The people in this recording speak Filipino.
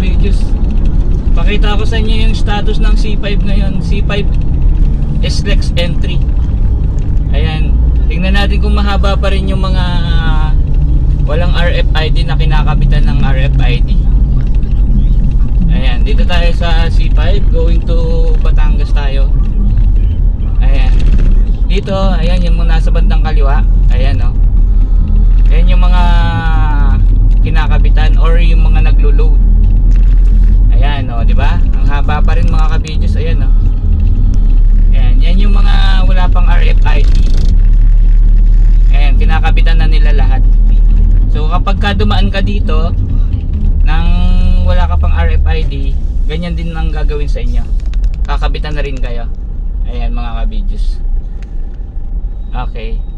ka-videos. Pakita ko sa inyo yung status ng C5 ngayon. C5 SLEX entry. Ayan. Tingnan natin kung mahaba pa rin yung mga walang RFID na kinakabitan ng RFID. Ayan. Dito tayo sa C5. Going to Batangas tayo. Ayan. Dito, ayan yung nasa bandang kaliwa. Ayan oh. Ayan yung mga kinakabitan or yung mga naglo-load. Ayan oh, di ba? Ang haba pa rin mga ka-videos. Ayan oh. Ayan, yan yung mga wala pang RFID. Ayan, kinakabitan na nila lahat. So kapag ka dumaan ka dito nang wala ka pang RFID, ganyan din ang gagawin sa inyo. Kakabitan na rin kayo. Ayan mga ka-videos. Okay.